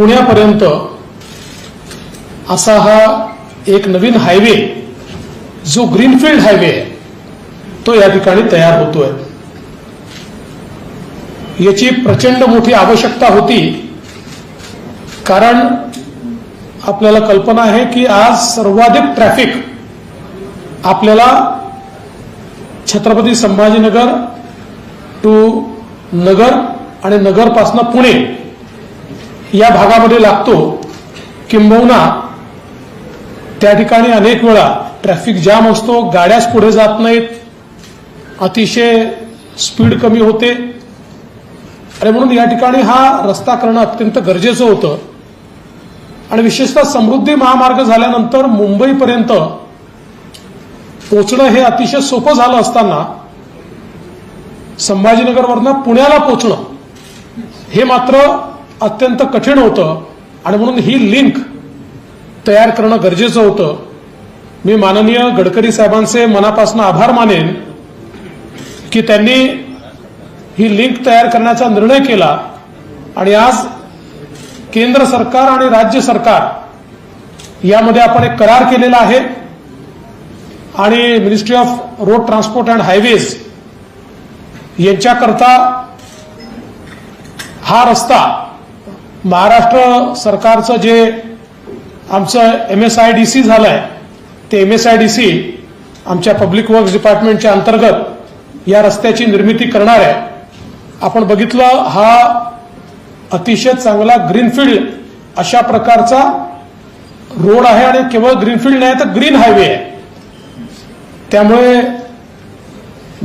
पुण्यापर्यंत असा हा एक नवीन हायवे जो ग्रीनफील्ड हायवे आहे तो या ठिकाणी तयार होतोय. याची प्रचंड मोठी आवश्यकता होती कारण आपल्याला कल्पना आहे की आज सर्वाधिक ट्रॅफिक आपल्याला छत्रपती संभाजीनगर टू नगर आणि नगरपासनं पुणे या भागामध्ये लागतो किंबहुना त्या ठिकाणी अनेक वेळा ट्रॅफिक जाम असतो गाड्याच पुढे जात नाहीत अतिशय स्पीड कमी होते. आणि म्हणून या ठिकाणी हा रस्ता करणं अत्यंत गरजेचं होतं. आणि विशेषतः समृद्धी महामार्ग झाल्यानंतर मुंबईपर्यंत पोचणं हे अतिशय सोपं झालं असताना संभाजीनगरवरनं पुण्याला पोचणं हे मात्र अत्यंत कठीण होतं आणि म्हणून ही लिंक तयार करणं गरजेचं होतं. मी माननीय गडकरी साहेबांचे मनापासून आभार मानेन की त्यांनी ही लिंक तयार करण्याचा निर्णय केला आणि आज केंद्र सरकार आणि राज्य सरकार यामध्ये आपण एक करार केलेला आहे आणि ministry of road transport and highways यांच्याकरता हा रस्ता महाराष्ट्र सरकारचं जे आमचं M S I D C झालंय ते M S I D C आमच्या पब्लिक वर्क्स डिपार्टमेंटच्या अंतर्गत या रस्त्याची निर्मिती करणार आहे. आपण बघितलं हा अतिशय चांगला ग्रीनफील्ड अशा प्रकारचा रोड आहे आणि केवळ ग्रीनफील्ड नाही तर ग्रीन हायवे आहे. त्यामुळे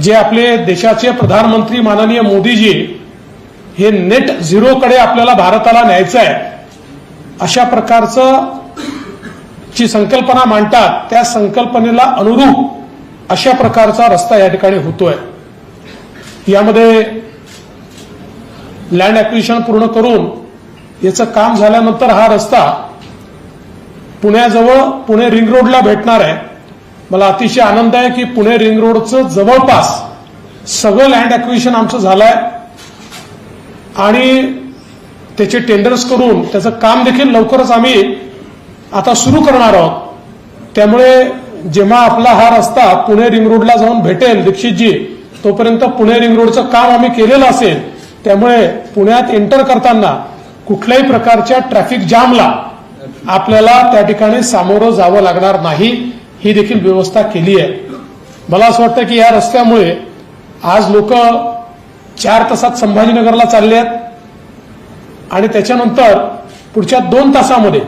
जे आपले देशाचे प्रधानमंत्री माननीय मोदीजी हे नेट झिरोकडे आपल्याला भारताला न्यायचं आहे अशा प्रकारचं जी संकल्पना मांडतात त्या संकल्पनेला अनुरूप अशा प्रकारचा रस्ता या ठिकाणी होतोय. यामध्ये लँड ॲक्विशन पूर्ण करून याचं काम झाल्यानंतर हा रस्ता पुण्याजवळ पुणे रिंग रोडला भेटणार आहे. मला अतिशय आनंद आहे की पुणे रिंग रोडचं जवळपास सगळं लँड ॲक्विशन आमचं झालंय. आणि त्याचे टेंडर्स करून त्याचं काम देखील लवकरच आम्ही आता सुरू करणार आहोत. त्यामुळे जेव्हा आपला हा रस्ता पुणे रिंग रोडला जाऊन भेटेल दीक्षितजी तोपर्यंत पुणे रिंग रोडचं काम आम्ही केलेलं असेल. त्यामुळे पुण्यात एंटर करताना कुठल्याही प्रकारच्या ट्रॅफिक जामला आपल्याला त्या ठिकाणी सामोरं जावं लागणार नाही ही देखील व्यवस्था केली आहे. मला असं वाटतं की या रस्त्यामुळे आज लोक चार तासात संभाजीनगरला चालले आहेत. आणि त्याच्यानंतर पुढच्या दोन तासामध्ये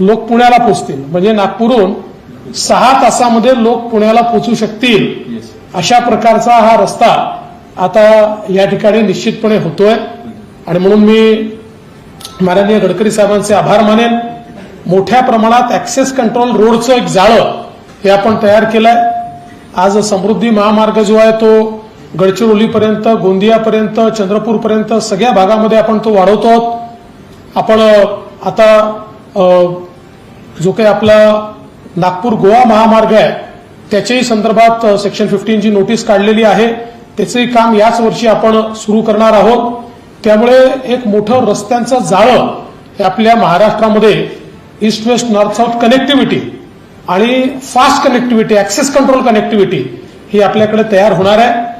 लोक पुण्याला पोचतील. म्हणजे नागपूरहून सहा तासामध्ये लोक पुण्याला पोचू शकतील अशा प्रकारचा हा रस्ता आता या ठिकाणी निश्चितपणे होतोय. आणि म्हणून मी माननीय गडकरी साहेबांचे आभार मानेन. मोठ्या प्रमाणात ऍक्सेस कंट्रोल रोडचं एक जाळं हे आपण तयार केलंय. आज समृद्धी महामार्ग जो आहे तो गडचिरोलीपर्यंत गोंदियापर्यंत चंद्रपूरपर्यंत सगळ्या भागामध्ये आपण तो वाढवतो आहोत. आपण आता जो काही आपला नागपूर गोवा महामार्ग आहे त्याच्याही संदर्भात सेक्शन फिफ्टीनची नोटीस काढलेली आहे त्याचंही काम याच वर्षी आपण सुरू करणार आहोत. त्यामुळे एक मोठं रस्त्यांचं जाळं हे आपल्या महाराष्ट्रामध्ये east west north south connectivity आणि fast connectivity access control connectivity ही आपल्याकडे तयार होणार आहे.